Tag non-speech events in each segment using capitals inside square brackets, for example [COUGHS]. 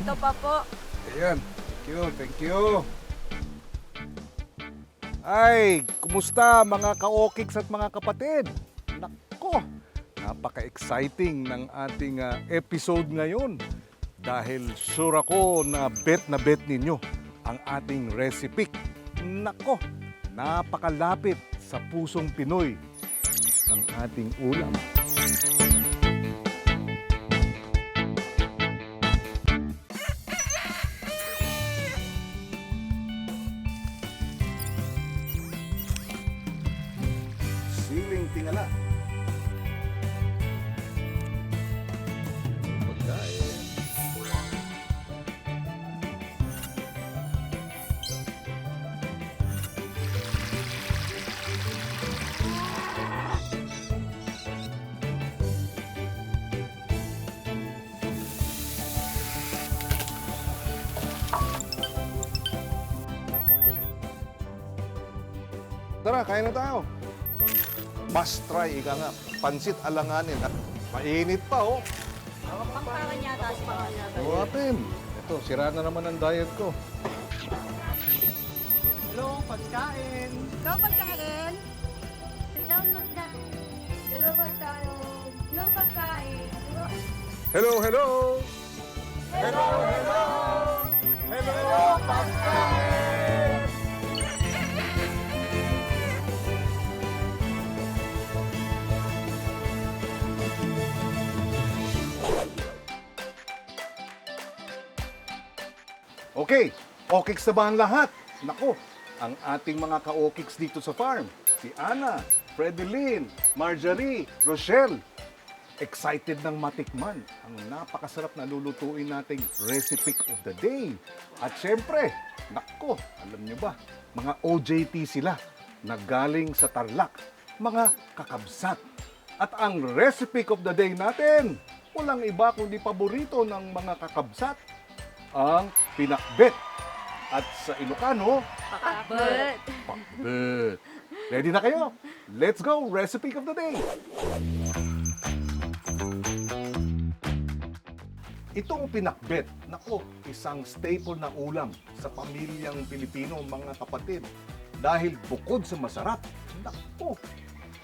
Ito pa po. Ayan. Thank you, thank you. Ay, kumusta mga ka-okiks at mga kapatid? Nako, napaka-exciting ng ating ah, episode ngayon. Dahil sure ako na bet na bet ninyo ang ating recipe. Nako, napakalapit sa pusong Pinoy ang ating ulam. Kain na tayo. Must try, ika nga. Pansit alanganin. At mainit pa, oh. Pangkawan yata. Pangkawan yata. Buhatin. Ito, sira na naman ang diet ko. Hello, pagkain. Ikaw pagkain. Hello pagkain. Hello pagkain. Hello pagkain. Hello, hello! Hello, hello. Hello, pagkain! Okay, okiks na ba ang lahat? Nako, ang ating mga ka-okiks dito sa farm. Si Ana, Fredeline, Marjorie, Rochelle. Excited ng matikman ang napakasarap na lulutuin nating recipe of the day. At syempre, nako, alam nyo ba, mga OJT sila na galing sa Tarlac, mga kakabsat. At ang recipe of the day natin, walang iba kundi paborito ng mga kakabsat, ang pinakbet. At sa Ilocano, Pakbet. pakbet. Ready na kayo? Let's go! Recipe of the day! Itong pinakbet, nako, isang staple na ulam sa pamilyang Pilipino, mga kapatid. Dahil bukod sa masarap, nako,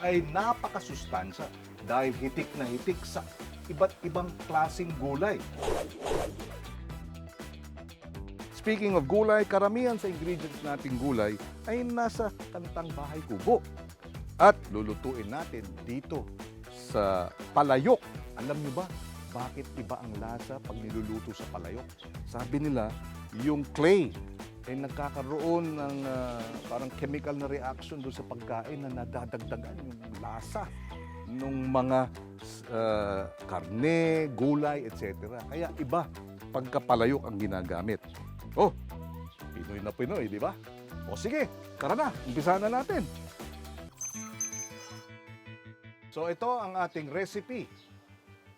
ay napakasustansya dahil hitik na hitik sa iba't ibang klasing gulay. Speaking of gulay, karamihan sa ingredients nating gulay ay nasa kantang bahay kubo. At lulutuin natin dito sa palayok. Alam niyo ba bakit iba ang lasa pag niluluto sa palayok? Sabi nila, yung clay ay nagkakaroon ng ah, parang chemical na reaction doon sa pagkain na nadadagdagan yung lasa ng mga ah, karne, gulay, etc. Kaya iba pagkapalayok ang ginagamit. Oh, Pinoy na Pinoy, di ba? O sige, tara na, umpisa na natin. So ito ang ating recipe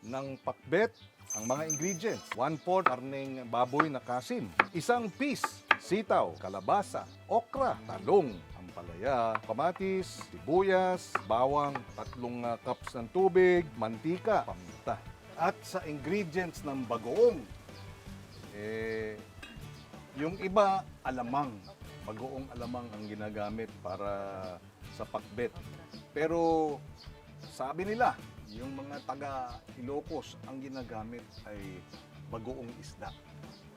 ng pakbet. Ang mga ingredients, 1-4 karneng baboy na kasim, isang piece sitaw, kalabasa, okra, talong, ampalaya, kamatis, sibuyas, bawang, tatlong ah, cups ng tubig, mantika, paminta. At sa ingredients ng bagoong, eh, yung iba, alamang. Bagoong alamang ang ginagamit para sa pakbet. Pero sabi nila, yung mga taga Ilocos, ang ginagamit ay bagoong isda.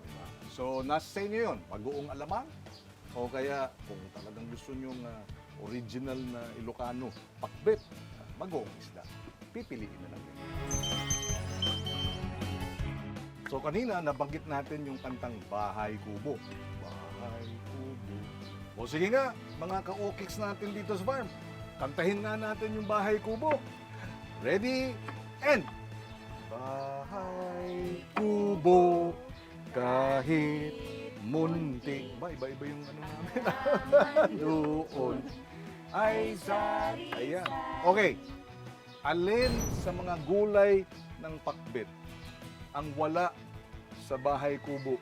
Diba? So, nasa sa inyo yun, bagoong alamang, o kaya kung talagang gusto nyo original na Ilocano, pakbet, bagoong isda, pipiliin na lang yun. So kanina nabanggit natin yung kantang Bahay Kubo. Bahay Kubo. O sige nga, mga ka-okiks natin dito sa farm. Kantahin nga natin yung Bahay Kubo. Ready? And! Bahay Kubo kahit munti. Ba, iba-iba yung ano namin. [LAUGHS] Doon ay sa... Ayan. Okay. Alin sa mga gulay ng pakbet ang wala sa bahay kubo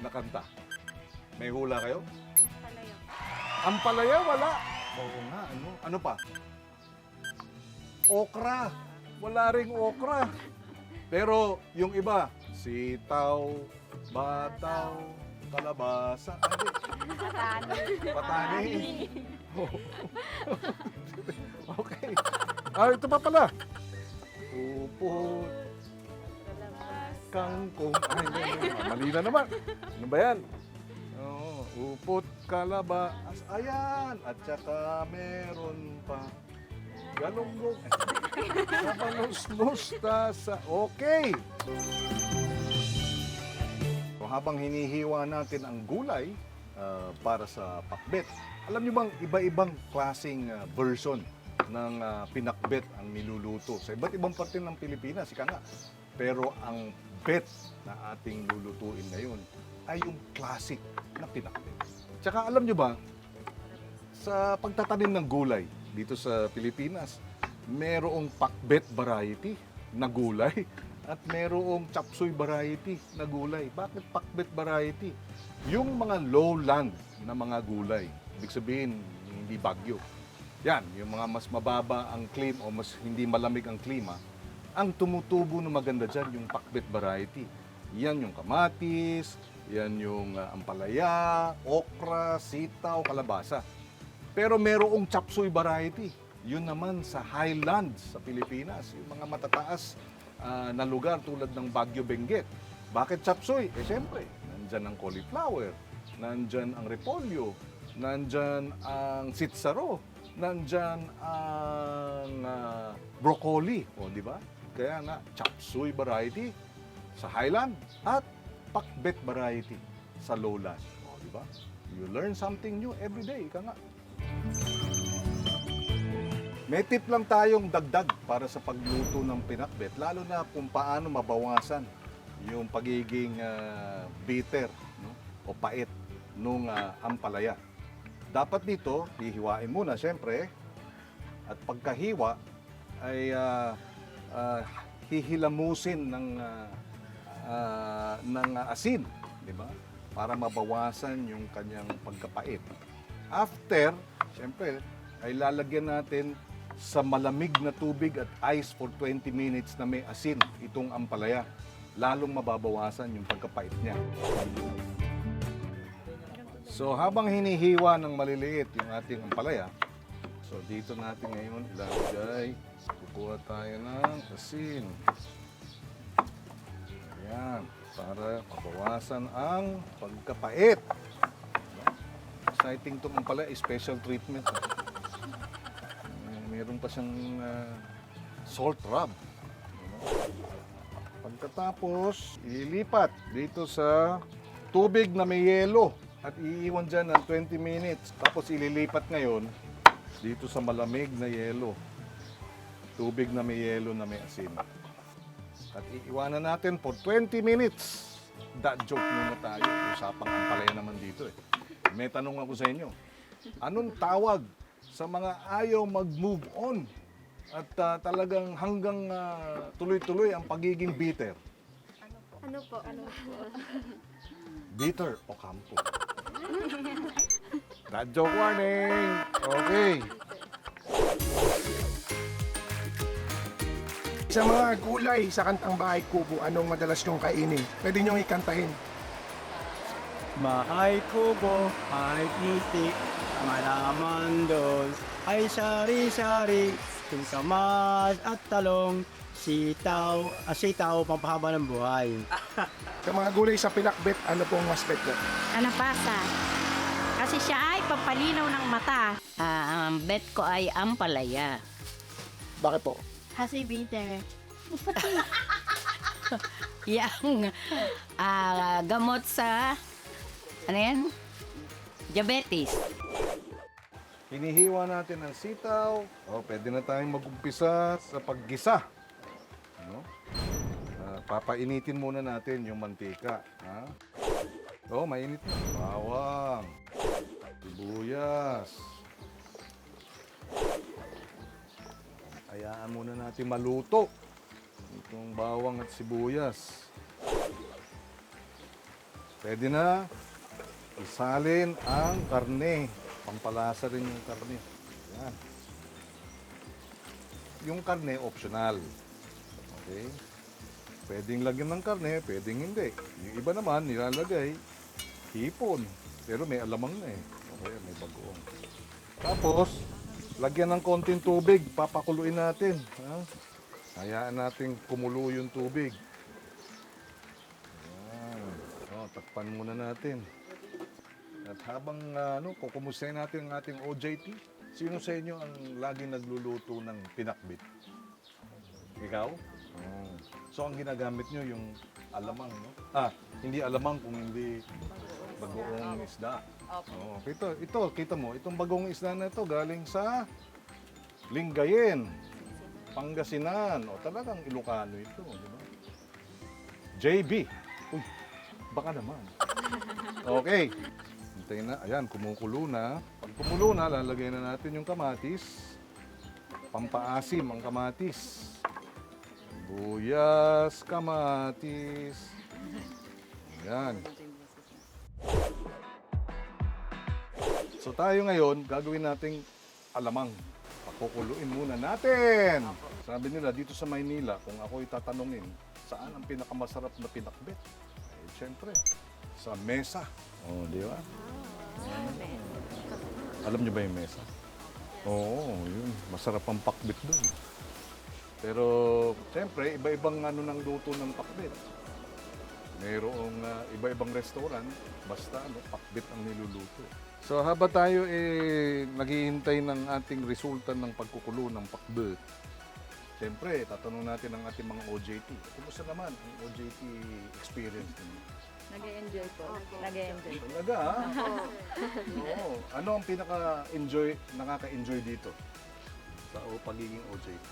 na kanta? May hula kayo? Palayo. Ang palaya wala. Oo nga, ano? Ano pa? Okra. Wala ring okra. Pero yung iba, sitaw, Bataw, kalabasa, hindi, Patani. patani. [LAUGHS] okay. Ah, ito pa pala. Upot, kangkong. Ay, hindi, hindi. Mali na naman. Ano ba yan? Oo, upot, kalaba. As, ayan. At saka meron pa. Galunggong. [LAUGHS] Sabanos, mustasa. Okay. So, habang hinihiwa natin ang gulay ah, para sa pakbet, alam niyo bang iba-ibang klaseng ah, version ng ah, pinakbet ang niluluto sa iba't ibang parte ng Pilipinas, ika nga. Pero ang bet na ating lulutuin ngayon ay yung classic na pinakbet. Tsaka alam niyo ba, sa pagtatanim ng gulay dito sa Pilipinas, merong pakbet variety na gulay [LAUGHS] at merong chapsuy variety na gulay. Bakit pakbet variety? Yung mga lowland na mga gulay, ibig sabihin hindi bagyo. Yan, yung mga mas mababa ang klima o mas hindi malamig ang klima, ang tumutubo na maganda dyan, yung pakbet variety. Yan yung kamatis, yan yung ah, ampalaya, okra, sitaw, kalabasa. Pero merong chapsuy variety. Yun naman sa highlands sa Pilipinas, yung mga matataas ah, na lugar tulad ng Baguio Benguet. Bakit chapsuy? Eh siyempre, nandyan ang cauliflower, nandyan ang repolyo, nandyan ang sitsaro, nandyan ang ah, broccoli, o di ba? Kaya nga, chapsuy variety sa highland at pakbet variety sa lowland. O, di ba? You learn something new every day, ika nga. May tip lang tayong dagdag para sa pagluto ng pinakbet, lalo na kung paano mabawasan yung pagiging ah, bitter no? o pait nung ah, ampalaya. Dapat dito, hihiwain muna siyempre, at pagkahiwa ay ah, ah, hihilamusin ng ah, ah, ng asin, di ba? Para mabawasan yung kanyang pagkapait. After, siyempre, ay lalagyan natin sa malamig na tubig at ice for 20 minutes na may asin itong ampalaya. Lalong mababawasan yung pagkapait niya. So habang hinihiwa ng maliliit yung ating ampalaya, so dito natin ngayon ilalagay, kukuha tayo ng asin. Ayan, para mabawasan ang pagkapait. Exciting itong ampalaya, special treatment. Meron pa siyang ah, salt rub. Pagkatapos, ilipat dito sa tubig na may yelo at iiwan dyan ng 20 minutes. Tapos ililipat ngayon dito sa malamig na yelo. Tubig na may yelo na may asin. At iiwanan natin for 20 minutes. That joke muna tayo. Usapang ampalaya naman dito eh. May tanong ako sa inyo. Anong tawag sa mga ayaw mag-move on at ah, talagang hanggang ah, tuloy-tuloy ang pagiging bitter? Ano po? Ano po? Bitter o kampo? That joke warning! Okay. Sa mga gulay sa kantang bahay kubo, anong madalas nyong kainin? Pwede nyong ikantahin. Mahay kubo, ay pitik, malaman dos, ay sari-sari, tingkamas at talong, sitaw, ah, sitaw, pampahaba ng buhay. Sa mga gulay sa pinakbet, ano pong mas bet nyo? Anapasa. Kasi siya ay pampalinaw ng mata. Ah, ang bet ko ay ampalaya. Bakit po? Kasi bitter. [LAUGHS] Yang ah, gamot sa ano yan? Diabetes. Hinihiwa natin ang sitaw. O, pwede na tayong mag-umpisa sa paggisa. No? Ah, papainitin muna natin yung mantika. Ha? Oh, mainit na. Bawang. Sibuyas. Hayaan muna natin maluto. Itong bawang at sibuyas. Pwede na isalin ang karne. Pampalasa rin yung karne. Yan. Yung karne, optional. Okay? pwedeng lagyan ng karne, pwedeng hindi. Yung iba naman, nilalagay hipon. Pero may alamang na eh. Okay, may bagoong. Tapos, lagyan ng konting tubig, papakuluin natin. Ha? Hayaan natin kumulo yung tubig. Yan. Oh, takpan muna natin. At habang ah, ano, kukumustahin natin ang ating OJT, sino sa inyo ang lagi nagluluto ng pinakbit? Ikaw? Oh. So ang ginagamit nyo yung alamang, no? Ah, hindi alamang kung hindi bagoong isda. Oh, ito, ito, kita mo, itong bagong isda na ito galing sa Lingayen, Pangasinan. O talagang Ilocano ito, di ba? JB. Uy, baka naman. [LAUGHS] Okay. Hintayin na. Ayan, kumukulo na. Pag kumulo na, lalagay na natin yung kamatis. Pampaasim ang kamatis. Buyas, kamatis. Ayan. So tayo ngayon, gagawin nating alamang. Pakukuluin muna natin. Sabi nila dito sa Maynila, kung ako itatanungin, saan ang pinakamasarap na pinakbet? Eh, syempre, sa mesa. Oh, di ba? Alam niyo ba yung mesa? Oo, yun. Masarap ang pakbet doon. Pero, syempre, iba-ibang ano ng luto ng pakbet. Mayroong ah, iba-ibang restaurant, basta ano, pakbit ang niluluto. So habang tayo eh naghihintay ng ating resulta ng pagkukulo ng pakbet, Siyempre, tatanong natin ang ating mga OJT. Kumusta naman ang OJT experience ninyo? Nag-enjoy po. Nag-enjoy. Talaga, ha? Oo. Ano ang pinaka-enjoy, nakaka-enjoy dito sa o pagiging OJT?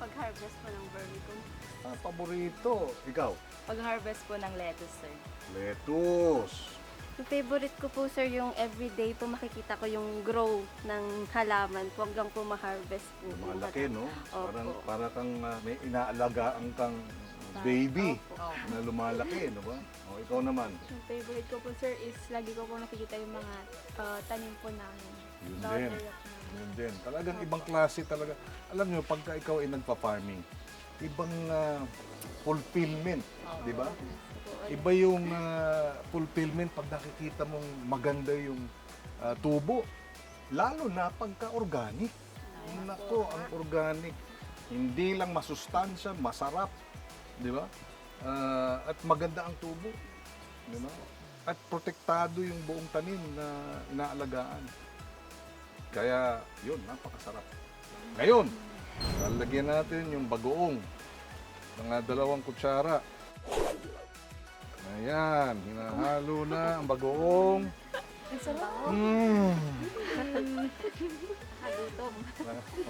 Pag-harvest po ng vermicom. Ah, paborito. Ikaw? Pag-harvest po ng lettuce, sir. Lettuce. Yung favorite ko po sir, yung everyday po makikita ko yung grow ng halaman po hanggang po ma-harvest po. yung Lumalaki, halaman. no? Opo. Parang, para kang ah, may inaalagaan kang baby na lumalaki, no ba? O, ikaw naman. Yung favorite ko po sir is lagi ko po nakikita yung mga uh, tanim po namin. Yun Daughter din. of namin. Yun din. Talagang ibang klase talaga. Alam nyo, pagka ikaw ay nagpa-farming, ibang ah, fulfillment, di ba? Iba yung ah, fulfillment pag nakikita mong maganda yung ah, tubo. Lalo na pagka-organic. Nako, ang organic. Hindi lang masustansya, masarap. Di ba? Ah, at maganda ang tubo. Di ba? At protektado yung buong tanim na inaalagaan. Kaya, yun, napakasarap. Ngayon, lalagyan natin yung bagoong. Mga dalawang kutsara. Ayan, hinahalo na ang bagoong. Mm. Halutom.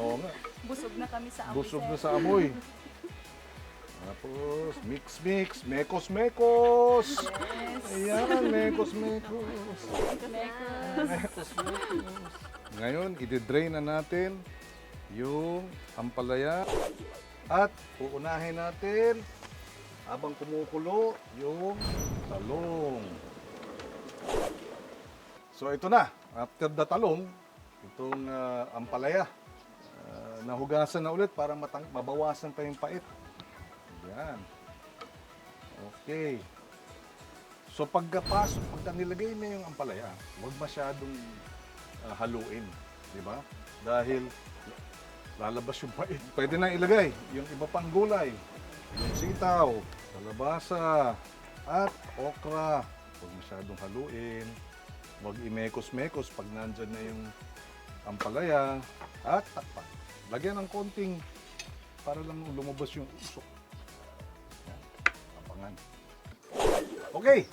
Oo nga, Busog na kami sa amoy, busog sir. na sa amoy. Tapos, mix, mix, mekos, mekos. Ayan, mekos, mekos. Mekos, mekos. Ngayon, i-drain na natin yung ampalaya at uunahin natin habang kumukulo yung talong. So ito na, after the talong, itong ah, ampalaya. Ah, nahugasan na ulit para matang mabawasan pa yung pait. Yan. Okay. So pagkapasok, pagka nilagay na yung ampalaya, huwag masyadong ah, haluin, di ba? Dahil lalabas yung pait. [LAUGHS] Pwede na ilagay yung iba pang gulay. Yung sitaw, kalabasa, at okra. Huwag masyadong haluin. Huwag imekos-mekos pag nandyan na yung ampalaya. At takpan. Lagyan ng konting para lang lumabas yung usok. Yan. Tapangan. Okay.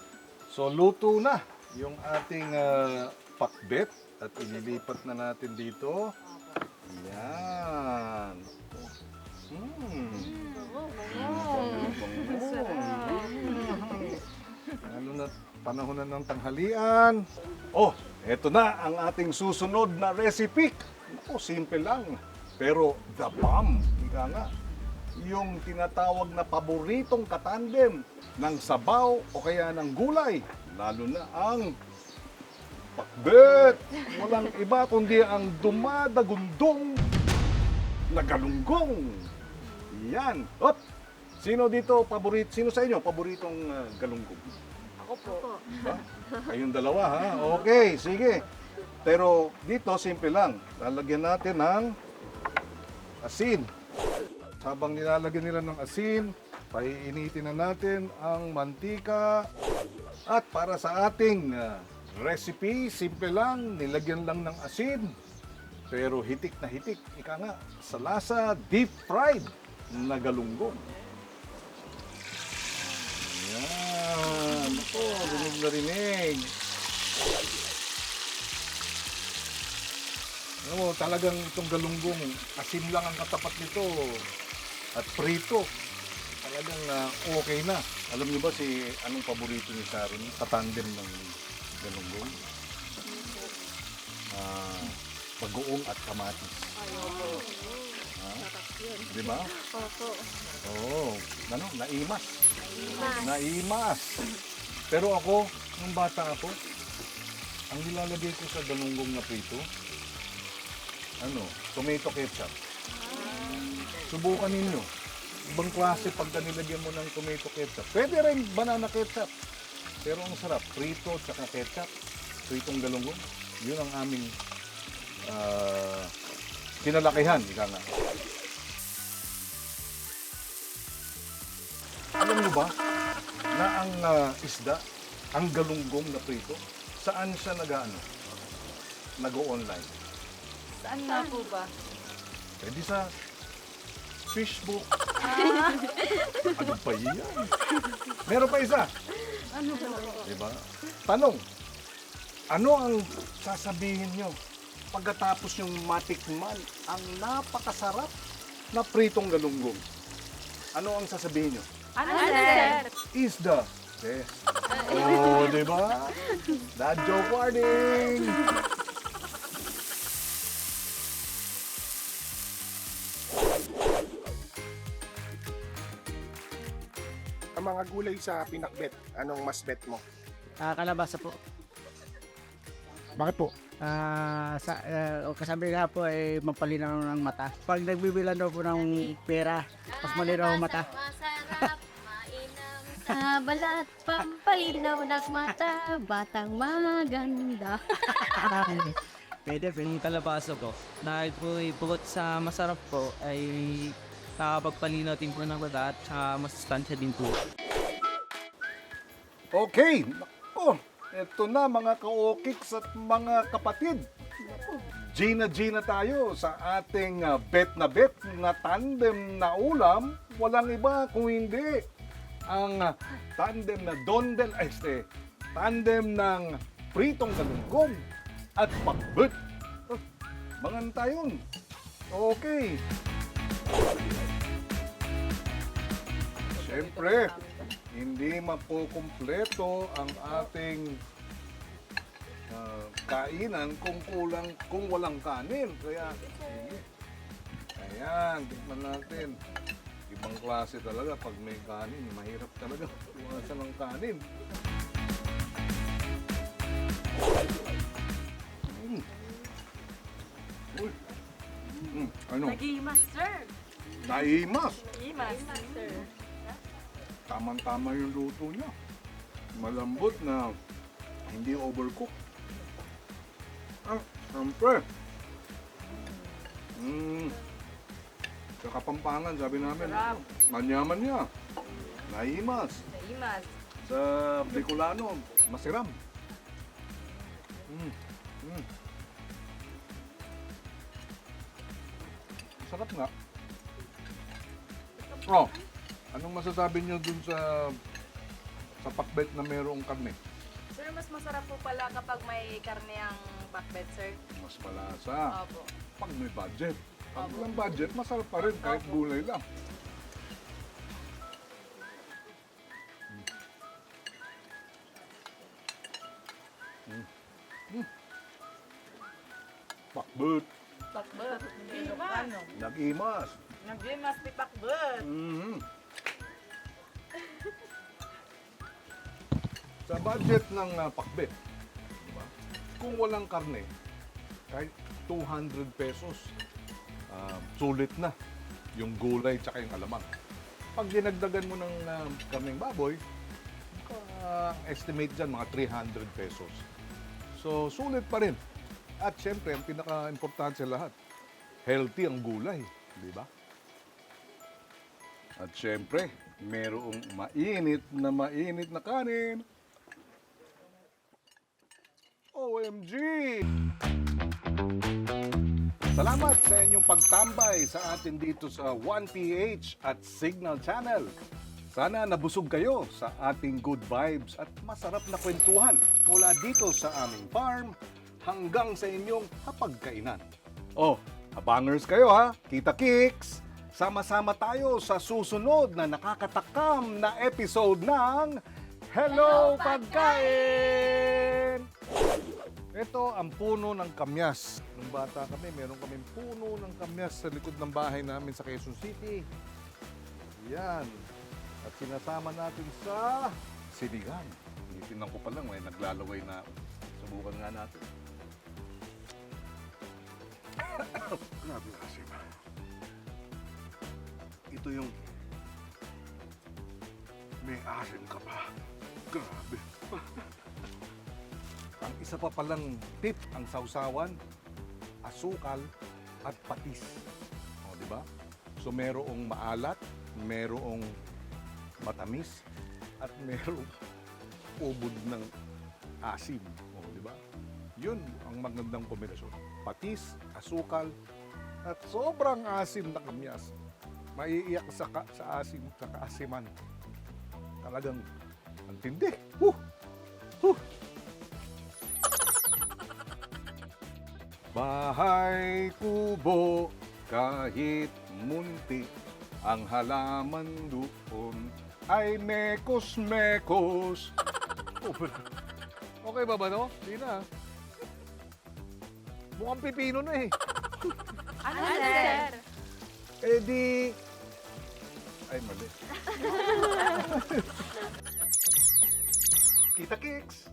So, luto na yung ating ah, pakbet at inilipat na natin dito. Yan. Panahon na ng tanghalian. Oh, eto na ang ating susunod na recipe. Ako, simple lang. Pero the bomb, ika nga. Yung tinatawag na paboritong katandem ng sabaw o kaya ng gulay. Lalo na ang pakbet. Walang iba kundi ang dumadagundong na galunggong. Yan. Op! Sino dito paborito? Sino sa inyo paboritong ah, galunggong? Ako po. Ba? Kayong dalawa ha? Okay, sige. Pero dito, simple lang. Lalagyan natin ng asin. Habang nilalagyan nila ng asin, paiinitin na natin ang mantika. At para sa ating ah, recipe, simple lang, nilagyan lang ng asin. Pero hitik na hitik, ika nga, sa lasa, deep fried na galunggong. Ako, rinig na rinig. Alam mo, talagang itong galunggong, asin lang ang katapat nito. At prito. Talagang ah, okay na. Alam niyo ba si anong paborito ni Sharon? Katandem ng galunggong? Ah, bagoong at kamatis. Ha? Di ba? Opo. Oo. Ano? Naimas. Naimas. Pero ako, nung bata ako, ang nilalagay ko sa galunggong na prito, ano, tomato ketchup. Subukan ninyo. Ibang klase pagka nilagyan mo ng tomato ketchup. Pwede rin banana ketchup. Pero ang sarap, prito at ketchup. Pritong galunggong. Yun ang aming ah, kinalakihan, ika nga. Alam niyo ba na ang ah, isda, ang galunggong na prito, saan siya nag-ano? Nag-online. Saan nga po ba? Pwede sa Facebook. [LAUGHS] ano pa yan? Meron pa isa. Ano po? Diba? Tanong, ano ang sasabihin nyo pagkatapos yung matikman ang napakasarap na pritong galunggong? Ano ang sasabihin nyo? Ano, sir? Is the best. [LAUGHS] Oh, di ba? Dad joke warning! Ang mga gulay sa pinakbet, anong mas bet mo? Ah, kalabasa po. Bakit po? Ah, sa uh, kasabi nga po ay mampalinaw ng mata. Pag nagbibilan daw po ng pera, mas malinaw ang mata. Masarap, sa balat, pampalinaw ng mata, batang maganda. [LAUGHS] Pwede, pwede kalabasa po. Dahil po bukod sa masarap po, ay nakapagpalinaw din po ng mata at saka masustansya din po. Okay, nako, eto na mga ka-okiks at mga kapatid. Gina Gina tayo sa ating ah, bet na bet na tandem na ulam. Walang iba kung hindi ang ah, tandem na dondel, ay, este, tandem ng pritong galunggong at pakbet. Oh, mangan tayon. Okay. Siyempre, hindi mapukumpleto ang ating ah, kainan kung kulang kung walang kanin. Kaya sige. Ayan, tignan natin. Ibang klase talaga pag may kanin, mahirap talaga iwasan ng kanin. Mm. Uy. Mm, ano? Nag-imas, sir. Naimas. Nag-imas, sir. Tamang-tama yung luto niya. Malambot na hindi overcook. Ah, siyempre. Mm. Sa Kapampangan, sabi namin, Sarap. manyaman niya. Naimas. Nag-imas. Sa Bicolano, masiram. Mm. Mm. Sarap nga. Oh, anong masasabi niyo dun sa sa pakbet na mayroong karne? Sir, mas masarap po pala kapag may karne ang bakbet, sir. Mas malasa. Opo. Pag may budget. Pag walang budget, masarap pa rin kahit gulay lang. Mm. Mm. Pakbet. Bakbet. Ano? Nag-imas. Nag-imas, di bakbet. Mhm. Sa budget ng uh, pakbet, diba? kung walang karne, kahit 200 pesos, ah, sulit na yung gulay tsaka yung alamang. Pag dinagdagan mo ng uh, karneng baboy, uh, estimate dyan mga 300 pesos. So, sulit pa rin. At syempre, ang pinaka-importante sa lahat, healthy ang gulay. Di ba? At syempre, merong mainit na mainit na kanin. OMG! Salamat sa inyong pagtambay sa atin dito sa 1PH at Signal Channel. Sana nabusog kayo sa ating good vibes at masarap na kwentuhan mula dito sa aming farm hanggang sa inyong hapagkainan. Oh, abangers kayo ha, kita kicks! Sama-sama tayo sa susunod na nakakatakam na episode ng Hello, Pagkain! Ito ang puno ng kamyas. Nung bata kami, meron kaming puno ng kamyas sa likod ng bahay namin sa Quezon City. Yan. At sinasama natin sa sinigang. Itinan ko pa lang, may naglalaway na. Subukan nga natin. [COUGHS] Grabe kasi ba? Ito yung may asim ka pa. Grabe. [LAUGHS] Ang isa pa palang tip ang sausawan, asukal at patis. O, di ba? So merong maalat, merong matamis, at [LAUGHS] merong ubod ng asim. O, di ba? Yun ang magandang kombinasyon. Patis, asukal, at sobrang asim na kamyas. Maiiyak sa, ka, sa asim, sa kaasiman. Talagang ang tindi. Huh! Huh! Bahay kubo kahit munti ang halaman doon ay mekos-mekos. [LAUGHS] okay ba ba no? Hindi na. Mukhang pipino na eh. [LAUGHS] Ano, sir? Eh di... Ay, mali. [LAUGHS] Kita kicks!